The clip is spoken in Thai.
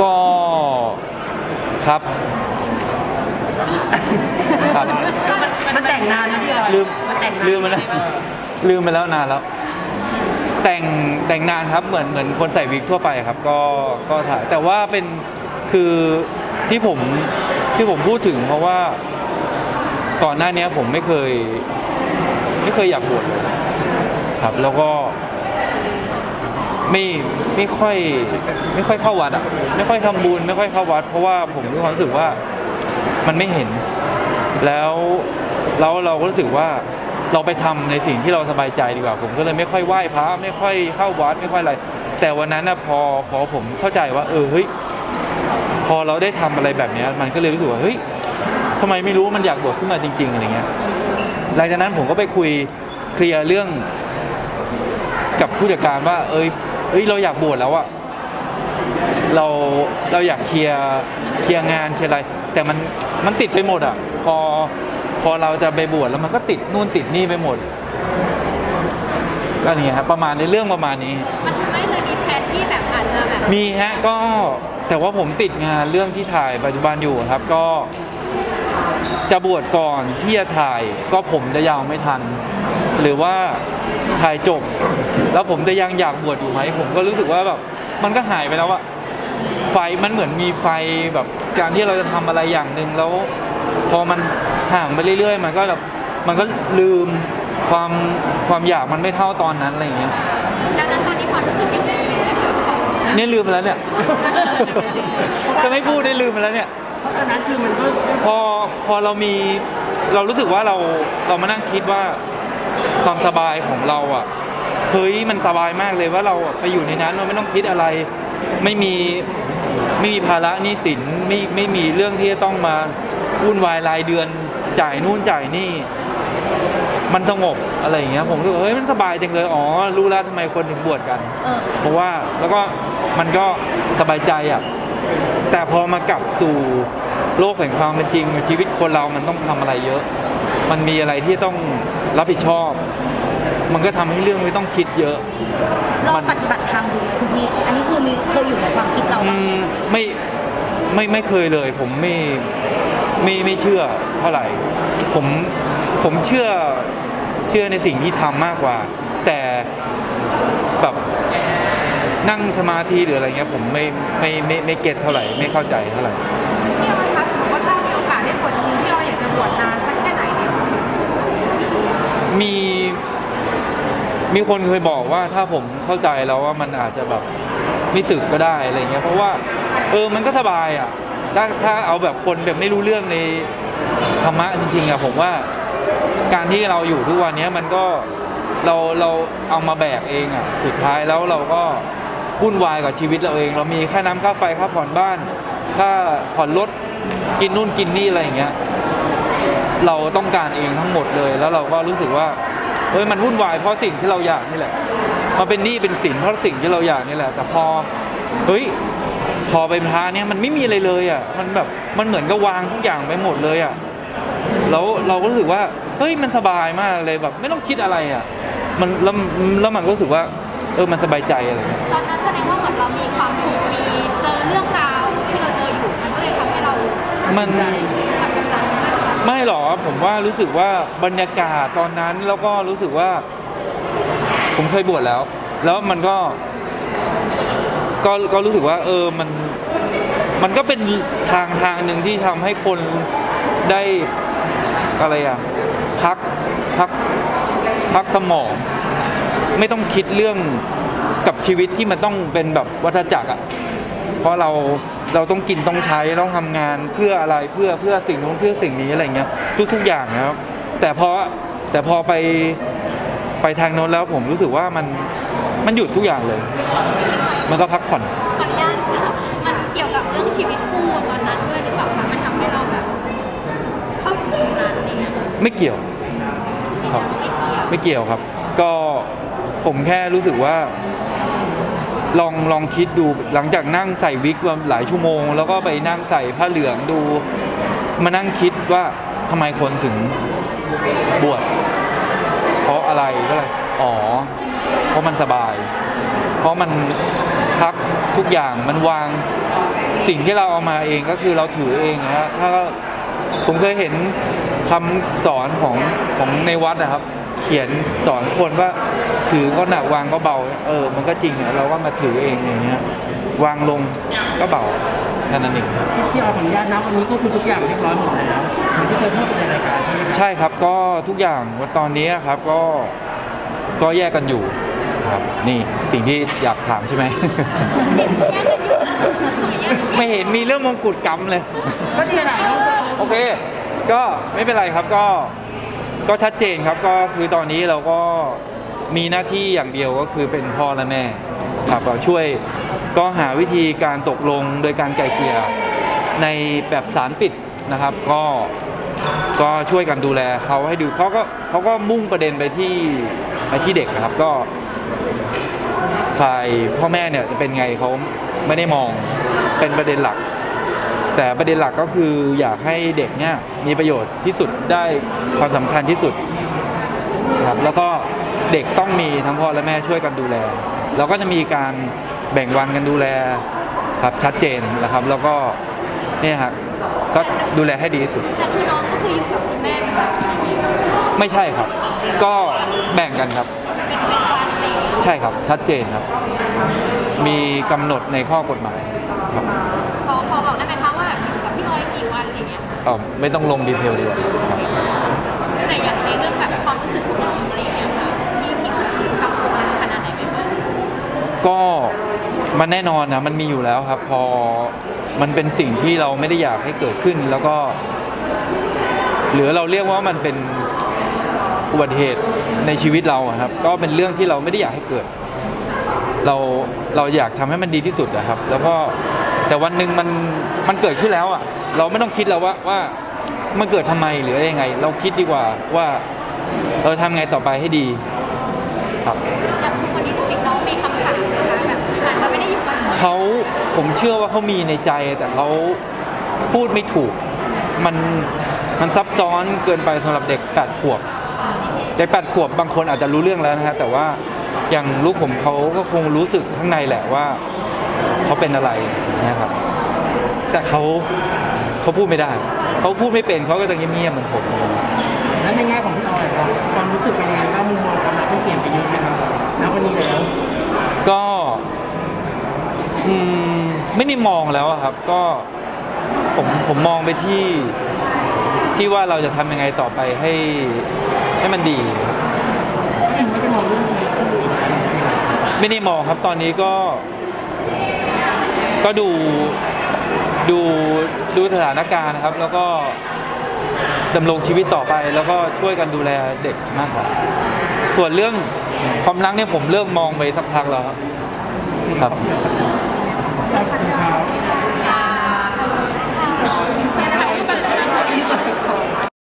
ก็ครับครับ มันแต่งนานนะพี่ออยลืมมันแต่งนานลืมไปแล้วลืมไปแล้วนานแล้ว แต่งแต่งนานครับเหมือนเหมือนคนใส่วิกทั่วไปครับ ก็ก็ถ่ายแต่ว่าเป็นคือที่ผมที่ผมพูดถึงเพราะว่าก่อนหน้านี้ผมไม่เคย ไม่เคยอยากบวชเลยครับ แล้วก็ ไม่ไม่ค่อยไม่ค่อยเข้าวัดอะไม่ค่อยทำบุญไม่ค่อยเข้าวัด เพราะว่าผมมีความรู้สึกว่ามันไม่เห็น แล้วแล้วเราก็รู้สึกว่าเราไปทำในสิ่งที่เราสบายใจดีกว่า ผมก็เลยไม่ค่อยไหว้พระไม่ค่อยเข้าวัดไม่ค่อยอะไร แต่วันนั้นนะพอพอผมเข้าใจว่า เออเฮ้ยพอเราได้ทำอะไรแบบเนี้ยมันก็เลยรู้สึกว่าเฮ้ยทำไมไม่รู้มันอยากบวชขึ้นมาจริง ๆอะไรเงี้ยหลังจากนั้นผมก็ไปคุยเคลียร์เรื่อง กับผู้จัดการว่า เอ้ย เอ้ยเราอยากบวชแล้วอะเราเราอยากเคลียร์เคลียร์งานเคลียร์อะไร แต่มันมันติดไปหมดอะพอพอเราจะไปบวชแล้วมันก็ติดนู่นติดนี่ไปหมด ก็นี่ครับประมาณในเรื่องประมาณนี้ มันไม่เลยมีแผนที่แบบอาจจะแบบมีฮะก็แต่ว่าผมติดงานเรื่องที่ถ่ายปัจจุบันอยู่ครับก็ จะบวชก่อนที่จะถ่าย ก็ผมจะยาวไม่ทัน หรือว่า ถ่ายจบ แล้วผมจะยังอยากบวชอยู่ไหม ผมก็รู้สึกว่าแบบมันก็หายไปแล้วอะไฟมันเหมือนมีไฟแบบการที่เราจะทำอะไรอย่างหนึ่งแล้ว พอมันห่างไปเรื่อย ๆ มันก็แบบมันก็ลืมความความอยากมันไม่เท่าตอนนั้นอะไรอย่างเงี้ยดังนั้นตอนนี้ความรู้สึกยังมีอยู่นะคะของเนี่ยลืมไปแล้วเนี่ยจะไม่พูดได้ลืมไปแล้วเนี่ยเพราะตอนนั้นคือมันก็พอพอเรามีเรารู้สึกว่าเราเรามานั่งคิดว่า ความสบายของเราอะเฮ้ยมันสบายมากเลยว่าเราอะไปอยู่ในนั้นเราไม่ต้องคิดอะไร ไม่มีไม่มีภาระหนี้สินไม่ไม่มีเรื่องที่จะต้องมาวุ่นวายรายเดือนจ่ายนู่นจ่ายนี่ มันสงบอะไรอย่างเงี้ยผมรู้สึกว่าเฮ้ยมันสบายจังเลยอ๋อรู้แล้วทำไมคนถึงบวชกัน เออเพราะว่าแล้วก็มันก็สบายใจอะแต่พอมากลับสู่โลกแห่งความเป็นจริงชีวิตคนเรามันต้องทำอะไรเยอะ มันมีอะไรที่ต้องรับผิดชอบ มันก็ทำให้เรื่องไม่ต้องคิดเยอะ ลอมังนปฏิบัติธรรมดูคุณพี่อันนี้คือมีเคยอยู่ในความคิดเราอืบ้างไหมมไม่ไม่ไม่เคยเลย ผมไม่ไม่ไม่เชื่อเท่าไหร่ ผมผมเชื่อเชื่อในสิ่งที่ทำมากกว่า แต่แบบนั่งสมาธิหรืออะไรเงี้ยผมไม่ไม่ไม่ไม่เก็ตเท่าไหร่ ไม่เข้าใจเท่าไหร่ พี่ออยคะสมมติว่าถ้ามีโอกาสได้บวชจริงพี่ออยอยากจะบวชนานสักแค่ไหนดีคะ มี มีคนเคยบอกว่าถ้าผมเข้าใจแล้วว่ามันอาจจะแบบไม่สึกก็ได้อะไรเงี้ยเพราะว่าเออมันก็สบายอะถ้าถ้าเอาแบบคนแบบไม่รู้เรื่องในธรรมะจริงๆอะผมว่าการที่เราอยู่ทุกวันนี้มันก็เราเราเอามาแบกเองอะสุดท้ายแล้วเราก็วุ่นวายกับชีวิตเราเอง เรามีค่าน้ำค่าไฟค่าผ่อนบ้าน ค่าผ่อนรถกินนู่นกินนี่อะไรอย่างเงี้ยเราต้องการเองทั้งหมดเลย แล้วเราก็รู้สึกว่า เฮ้ยมันวุ่นวายเพราะสิ่งที่เราอยากนี่แหละมันเป็นหนี้เป็นสินเพราะสิ่งที่เราอยากนี่แหละ แต่พอเฮ้ยพอไปพระเนี่ยมันไม่มีอะไรเลยอะมันแบบมันเหมือนกับวางทุกอย่างไปหมดเลยอะแล้วเราก็รู้สึกว่าเฮ้ยมันสบายมากเลยแบบ ไม่ต้องคิดอะไรอะมันแล้วแล้วมันก็รู้สึกว่าเออมันสบายใจอะไรเงี้ยตอนนั้นแสดงว่าเหมือนเรามีความทุกข์มีเจอเรื่องราวที่เราเจออยู่มันก็เลยทำให้เรามันซึ้งกับแบบนั้นมากกว่า ไม่หรอกผมว่ารู้สึกว่าบรรยากาศตอนนั้นแล้วก็รู้สึกว่า ผมเคยบวชแล้ว แล้วมันก็ ก็ก็รู้สึกว่า เออมันมันก็เป็นทางทางหนึ่งที่ทำให้คนได้อะไรอะพักพักพักสมอง ไม่ต้องคิดเรื่องกับชีวิตที่มันต้องเป็นแบบวัฏจักรอะ เพราะเราเราต้องกินต้องใช้ต้องทำงานเพื่ออะไรเพื่อเพื่อสิ่งนู้นเพื่อสิ่งนี้อะไรเงี้ยทุก ๆอย่างนะครับ แต่พอแต่พอไปไปทางโน้นแล้วผมรู้สึกว่ามันมันหยุดทุกอย่างเลย มันก็พักผ่อนขออนุญาตค่ะมันเกี่ยวกับเรื่องชีวิตคู่ตอนนั้นด้วยหรือเปล่าคะมันทำให้เราแบบเข้าถึงตรงนั้นอะไรเงี้ยไม่เกี่ยวครับไม่เกี่ยวไม่เกี่ยวครับ ก็ผมแค่รู้สึกว่า ลองลองคิดดูหลังจากนั่งใส่วิกมาหลายชั่วโมง แล้วก็ไปนั่งใส่ผ้าเหลืองดู มานั่งคิดว่าทำไมคนถึงบวชเพราะอะไรก็เลยอ๋อ เพราะมันสบาย เพราะมันพักทุกอย่างมันวางสิ่งที่เราเอามาเองก็คือเราถือเองนะถ้าผมเคยเห็นคำสอนของของในวัดนะครับ ขียนสอนคนว่าถือก็หนักวางก็เบา เออ มันก็จริงอะเราก็มาถือเองอย่างเงี้ยวางลงก็เบาแค่นั้นเองพี่ออยขออนุญาตนะวันนี้ก็คือทุกอย่างเรียบร้อยหมดแล้วเหมือนที่เคยพูดไปในรายการใช่ไหมใช่ครับก็ทุกอย่างว่าตอนนี้ครับก็ก็แยกกันอยู่ครับนี่สิ่งที่อยากถามใช่ไหมเห็นแยกกันอยู่ขออนุญาตไม่เห็นมีเรื่องมงกุฎกรรมเลยก็ที่ไหนเขาก็โอเค ก็ไม่เป็นไรครับก็ ก็ชัดเจนครับก็คือตอนนี้เราก็มีหน้าที่อย่างเดียวก็คือเป็นพ่อและแม่ครับเราช่วยก็หาวิธีการตกลงโดยการไกลเกลี่ยในแบบสารปิดนะครับ ก็ก็ช่วยกันดูแลเขาให้ดูเขาก็เขาก็มุ่งประเด็นไปที่ไปที่เด็กนะครับก็ ฝ่ายพ่อแม่เนี่ยจะเป็นไงเขาไม่ได้มองเป็นประเด็นหลัก แต่ประเด็นหลักก็คืออยากให้เด็กเนี่ยมีประโยชน์ที่สุดได้ความสำคัญที่สุดครับแล้วก็เด็กต้องมีทั้งพ่อและแม่ช่วยกันดูแลแล้วก็จะมีการแบ่งวันกันดูแลครับชัดเจนนะครับ แล้วก็เนี่ยครับก็ดูแลให้ดีที่สุดแต่คือน้องก็คืออยู่กับคุณแม่เป็นแบบไม่ใช่ครับ ก็แบ่งกันครับเป็นเป็นวันอะไรอย่างเงี้ยใช่ครับชัดเจนครับ มีกำหนดในข้อกฎหมายครับ เงี้ยเอ่อไม่ต้องลงดีเทลดีกว่าครับ แต่อย่างในเรื่องแบบความรู้สึกของน้องอะไรอย่างเงี้ยค่ะพี่คิดว่ากับมันขนาดไหนไหมคะก็มันแน่นอนนะมันมีอยู่แล้วครับ พอมันเป็นสิ่งที่เราไม่ได้อยากให้เกิดขึ้นแล้วก็ หรือเราเรียกว่ามันเป็นอุบัติเหตุในชีวิตเราอะครับ ก็เป็นเรื่องที่เราไม่ได้อยากให้เกิด เราเราอยากทำให้มันดีที่สุดนะครับ แล้วก็ แต่วันหนึ่งมันมันเกิดขึ้นแล้วอะเราไม่ต้องคิดแล้วว่าว่ามันเกิดทำไมหรือยังไง เราคิดดีกว่าว่าเราทำไงต่อไปให้ดีครับอย่างทุกวันนี้จริงๆน้องมีคำถามนะคะแบบอาจจะไม่ได้อยู่กับเขาผมเชื่อว่าเขามีในใจแต่เขาพูดไม่ถูก มันมันซับซ้อนเกินไปสำหรับเด็กแปดขวบเด็กแปดขวบบางคนอาจจะรู้เรื่องแล้วนะฮะแต่ว่าอย่างลูกผมเขาก็คงรู้สึกข้างในแหละว่า เขาเป็นอะไรนะครับ แต่เขาเขาพูดไม่ได้ เขาพูดไม่เป็นเขาก็จะเงียบๆเหมือนผมแล้วในแง่ของพี่ออยครับความรู้สึกเป็นยังไงบ้างมุมมองความรักที่เปลี่ยนไปเยอะไหมครับณวันนี้แล้ว ก็อืมไม่ได้มองแล้วอะครับ ก็ผมผมมองไปที่ที่ว่าเราจะทำยังไงต่อไปให้ให้มันดีก็ยังไม่ได้มองเรื่องชีวิตคู่อีกแล้วไม่ได้มองครับตอนนี้ก็ ก็ดูดูดูสถานการณ์นะครับ แล้วก็ดำรงชีวิตต่อไป แล้วก็ช่วยกันดูแลเด็กมากกว่า ส่วนเรื่องความรักเนี่ยผมเริ่มมองไปสักพักแล้วครับครับ